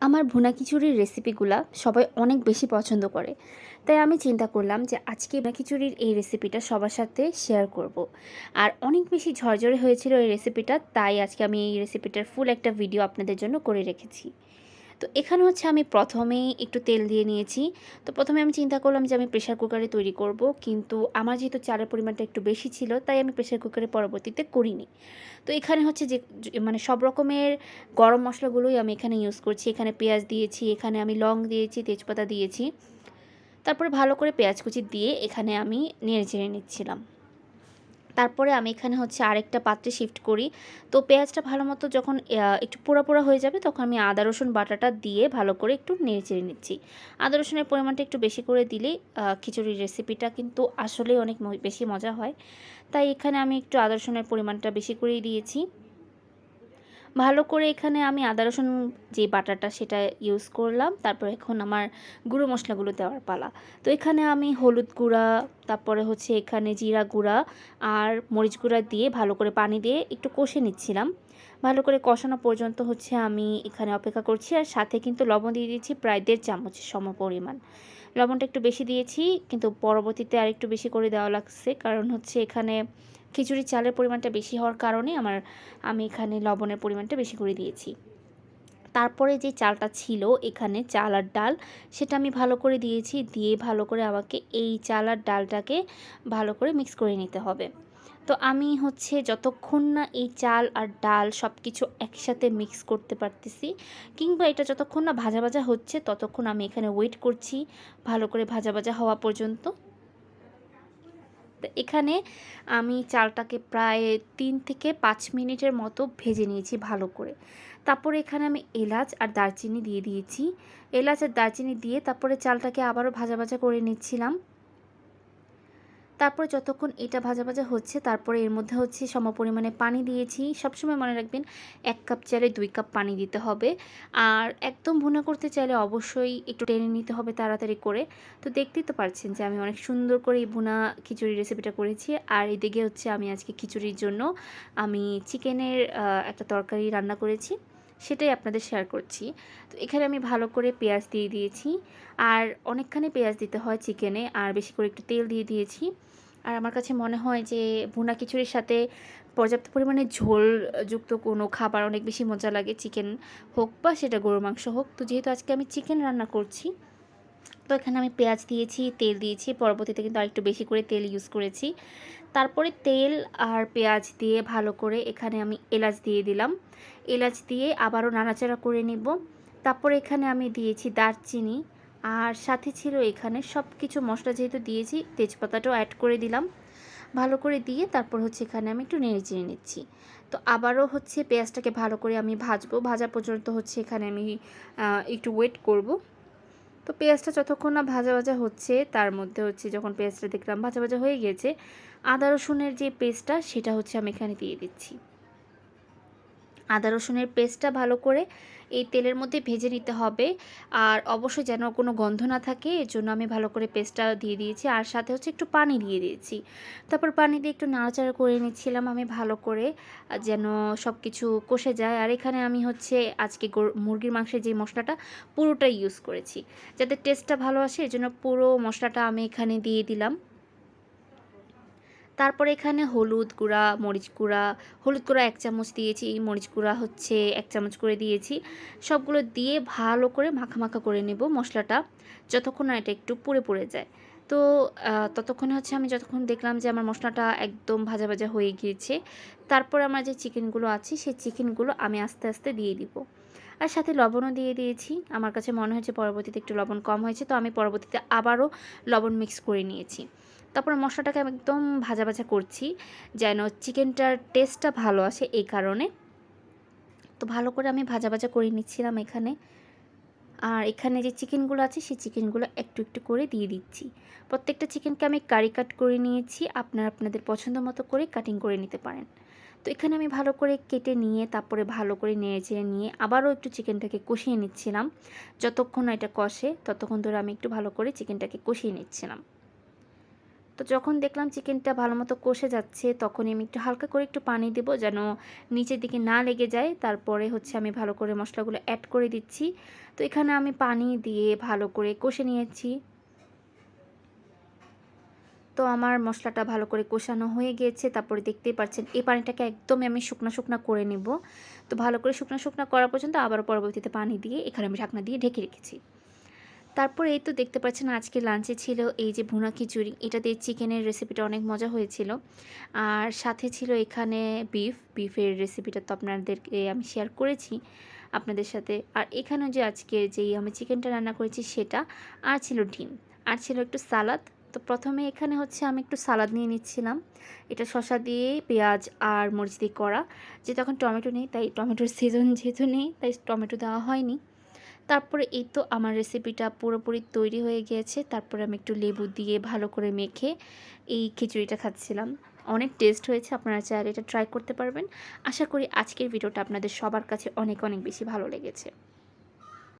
আমার ভুনা খিচুড়ির রেসিপিগুলা সবাই অনেক বেশি পছন্দ করে তাই আমি চিন্তা করলাম যে আজকে ভুনা খিচুড়ির এই রেসিপিটা সবার সাথে শেয়ার করব। আর অনেক বেশি ঝরঝরে হয়েছিল এই রেসিপিটা তাই আজকে আমি এই রেসিপিটার ফুল একটা ভিডিও আপনাদের জন্য করে রেখেছি তো এখানে হচ্ছে আমি প্রথমেই একটু তেল দিয়ে নিয়েছি। তো প্রথমে আমি চিন্তা করলাম যে আমি প্রেশার কুকারে তৈরি করব, কিন্তু আমার যেহেতু চালের পরিমাণটা একটু বেশি ছিল, তাই আমি প্রেশার কুকারে পরবর্তীতে করিনি। তো এখানে হচ্ছে যে মানে সব রকমের গরম মশলাগুলোই আমি এখানে ইউজ করছি। এখানে পেঁয়াজ দিয়েছি, এখানে আমি লং দিয়েছি, তেজপাতা দিয়েছি। তারপরে ভালো করে পেঁয়াজ কুচি দিয়ে এখানে আমি নেড়ে চেড়ে নিচ্ছিলাম। তারপরে আমি এখানে হচ্ছে আরেকটা পাত্রে শিফট করি। তো পেঁয়াজটা ভালো মতো যখন একটু পোড়া পোড়া হয়ে যাবে তখন আমি আদা, রসুন বাটাটা দিয়ে ভালো করে একটু নেড়ে চেড়ে নিচ্ছি। আদা, রসুনের পরিমাণটা একটু বেশি করে দিলেই খিচুড়ির রেসিপিটা কিন্তু আসলেই অনেক বেশি মজা হয়। তাই এখানে আমি একটু আদা, রসুনের পরিমাণটা বেশি করেই দিয়েছি। ভালো করে এখানে আমি আদা, রসুন যে বাটাটা সেটা ইউজ করলাম। তারপর এখন আমার গুঁড়ো মশলাগুলো দেওয়ার পালা। তো এখানে আমি হলুদ গুঁড়া, তারপরে হচ্ছে এখানে জিরা গুঁড়া আর মরিচ গুঁড়া দিয়ে ভালো করে পানি দিয়ে একটু কষে নিচ্ছিলাম। ভালো করে কষানো পর্যন্ত হচ্ছে আমি এখানে অপেক্ষা করছি আর সাথে কিন্তু লবণ দিয়ে দিচ্ছি প্রায় দেড় চামচ সম পরিমাণ লবণটা একটু বেশি দিয়েছি, কিন্তু পরবর্তীতে আর একটু বেশি করে দেওয়া লাগছে। কারণ হচ্ছে এখানে খিচুড়ি চালের পরিমাণটা বেশি হওয়ার কারণে আমার, আমি এখানে লবণের পরিমাণটা বেশি করে দিয়েছি। তারপরে যে চালটা ছিল এখানে চাল আর ডাল, সেটা আমি ভালো করে দিয়েছি। দিয়ে ভালো করে আমাকে এই চাল আর ডালটাকে ভালো করে মিক্স করে নিতে হবে। তো আমি হচ্ছে যতক্ষণ না এই চাল আর ডাল সব কিছু একসাথে মিক্স করতে পারতেছি, কিংবা এটা যতক্ষণ না ভাজা ভাজা হচ্ছে, ততক্ষণ আমি এখানে ওয়েট করছি ভালো করে ভাজা ভাজা হওয়া পর্যন্ত। তো এখানে আমি চালটাকে প্রায় তিন থেকে পাঁচ মিনিটের মতো ভেজে নিয়েছি ভালো করে। তারপরে এখানে আমি এলাচ আর দারচিনি দিয়ে দিয়েছি। এলাচ আর দারচিনি দিয়ে তারপরে চালটাকে আবারও ভাজা ভাজা করে নিচ্ছিলাম। তারপরে যতক্ষণ এটা ভাজা ভাজা হচ্ছে, তারপরে এর মধ্যে হচ্ছে সম পরিমাণে পানি দিয়েছি। সবসময় মনে রাখবেন, এক কাপ চালে দুই কাপ পানি দিতে হবে। আর একদম ভুনা করতে চাইলে অবশ্যই একটু টেনে নিতে হবে তাড়াতাড়ি করে। তো দেখতেই তো পারছেন যে আমি অনেক সুন্দর করে এই ভুনা খিচুড়ি রেসিপিটা করেছি। আর এদিকে হচ্ছে আমি আজকে খিচুড়ির জন্য আমি চিকেনের একটা তরকারি রান্না করেছি। সেটাই আপনাদের শেয়ার করছি। তো এখানে আমি ভালো করে পেঁয়াজ দিয়ে দিয়েছি। আর অনেকখানি পেঁয়াজ দিতে হয় চিকেনে আর বেশি করে একটু তেল দিয়ে দিয়েছি। আর আমার কাছে মনে হয় যে ভুনা খিচুড়ির সাথে পর্যাপ্ত পরিমাণে ঝোলযুক্ত কোনো খাবার অনেক বেশি মজা লাগে চিকেন হোক বা সেটা গরুর মাংস হোক। তো যেহেতু আজকে আমি চিকেন রান্না করছি তো এখানে আমি পেঁয়াজ দিয়েছি, তেল দিয়েছি, পরবর্তীতে কিন্তু আরেকটু বেশি করে তেল ইউজ করেছি। তারপরে তেল আর পেঁয়াজ দিয়ে ভালো করে এখানে আমি এলাচ দিয়ে দিলাম। এলাচ দিয়ে আবারও নাড়াচাড়া করে নিব। তারপরে এখানে আমি দিয়েছি দারচিনি আর সাথে ছিল এখানে সব কিছু মশলা যেহেতু দিয়েছি, তেজপাতাটাও অ্যাড করে দিলাম। ভালো করে দিয়ে তারপর হচ্ছে এখানে আমি একটু নেড়ে চেড়ে নিচ্ছি। তো আবারও হচ্ছে পেঁয়াজটাকে ভালো করে আমি ভাজবো। ভাজা পর্যন্ত হচ্ছে এখানে আমি একটু ওয়েট করব। তো পেঁয়াজটা যতক্ষণ না ভাজা ভাজা হচ্ছে, তার মধ্যে হচ্ছে যখন পেঁয়াজটা দেখলাম ভাজা ভাজা হয়ে গিয়েছে আদা রসুনের যে পেস্টটা, সেটা হচ্ছে আমি এখানে দিয়ে দিচ্ছি। আদা রসুনের পেস্টটা ভালো করে এই তেলের মধ্যে ভেজে নিতে হবে। আর অবশ্যই যেন কোনো গন্ধ না থাকে, এর জন্য আমি ভালো করে পেস্টটা দিয়ে দিয়েছি। আর সাথে হচ্ছে একটু পানি দিয়ে দিয়েছি। তারপর পানি দিয়ে একটু নাড়াচাড়া করে নিচ্ছিলাম আমি ভালো করে, যেন সব কিছু কষে যায়। আর এখানে আমি হচ্ছে আজকে মুরগির মাংসের যে মশলাটা, পুরোটাই ইউজ করেছি। যাতে টেস্টটা ভালো আসে, এর জন্য পুরো মশলাটা আমি এখানে দিয়ে দিলাম। তারপরে এখানে হলুদ গুঁড়া, মরিচ গুঁড়া, হলুদ গুঁড়া এক চামচ দিয়েছি, মরিচ গুঁড়া হচ্ছে এক চামচ করে দিয়েছি। সবগুলো দিয়ে ভালো করে মাখা মাখা করে নেব মশলাটা, যতক্ষণ না এটা একটু পুড়ে পুড়ে যায়। তো ততক্ষণে হচ্ছে আমি যতক্ষণ দেখলাম যে আমার মশলাটা একদম ভাজা ভাজা হয়ে গিয়েছে, তারপর আমার যে চিকেনগুলো আছে, সেই চিকেনগুলো আমি আস্তে আস্তে দিয়ে দিব। আর সাথে লবণও দিয়ে দিয়েছি। আমার কাছে মনে হয়েছে পরবর্তীতে একটু লবণ কম হয়েছে, তো আমি পরবর্তীতে আবারও লবণ মিক্স করে নিয়েছি। তারপর মশলাটাকে আমি একদম ভাজা ভাজা করছি, যেন চিকেনটার টেস্টটা ভালো আসে এই কারণে। তো ভালো করে আমি ভাজা ভাজা করে নিচ্ছিলাম এখানে। আর এখানে যে চিকেনগুলো আছে, সেই চিকেনগুলো একটু একটু করে দিয়ে দিচ্ছি। প্রত্যেকটা চিকেনকে আমি কারি কাট করে নিয়েছি, আপনারা আপনাদের পছন্দ মতো করে কাটিং করে নিতে পারেন। তো এখানে আমি ভালো করে কেটে নিয়ে, তারপরে ভালো করে নেড়ে চেড়ে নিয়ে আবারও একটু চিকেনটাকে কষিয়ে নিচ্ছিলাম। যতক্ষণ এটা কষে, ততক্ষণ ধরে আমি একটু ভালো করে চিকেনটাকে কষিয়ে নিচ্ছিলাম। তো যখন দেখলাম চিকেনটা ভালো মতো কষে যাচ্ছে, তখনই আমি একটু হালকা করে একটু পানি দেবো যেন নিচের দিকে না লেগে যায়। তারপরে হচ্ছে আমি ভালো করে মশলাগুলো অ্যাড করে দিচ্ছি। তো এখানে আমি পানি দিয়ে ভালো করে কষে নিয়েছি। তো আমার মশলাটা ভালো করে কষানো হয়ে গিয়েছে তারপরে দেখতেই পাচ্ছেন এই পানিটাকে একদমই আমি শুকনো শুকনো করে নেব। তো ভালো করে শুকনো শুকনো করা পর্যন্ত আবার পরবর্তীতে পানি দিয়ে এখানে আমি ঢাকনা দিয়ে ঢেকে রেখেছি। তারপর এই তো দেখতে পাচ্ছেন আজকে লাঞ্চে ছিল এই যে ভুনা খিচুড়ি, এটা দিয়ে চিকেনের রেসিপিটা অনেক মজা হয়েছিল। আর সাথে ছিল এখানে বিফ বিফের রেসিপিটা তো আপনাদেরকে আমি শেয়ার করেছি আপনাদের সাথে। আর এখানে যে আজকে যেই আমি চিকেনটা রান্না করেছি সেটা, আর ছিল ডিম, আর ছিল একটু সালাদ তো প্রথমে এখানে হচ্ছে আমি একটু সালাদ নিয়ে নিচ্ছিলাম। এটা শসা দিয়ে, পেঁয়াজ আর মরিচ দিয়ে করা। যেহেতু এখন টমেটো নেই, তাই টমেটোর সিজন যেহেতু নেই, তাই টমেটো দেওয়া হয়নি। তারপরে এই তো আমার রেসিপিটা পুরোপুরি তৈরি হয়ে গিয়েছে। তারপরে আমি একটু লেবু দিয়ে ভালো করে মেখে এই খিচুড়িটা খাচ্ছিলাম। অনেক টেস্ট হয়েছে, আপনারা চাইলে এটা ট্রাই করতে পারবেন। আশা করি আজকের ভিডিওটা আপনাদের সবার কাছে অনেক অনেক বেশি ভালো লেগেছে।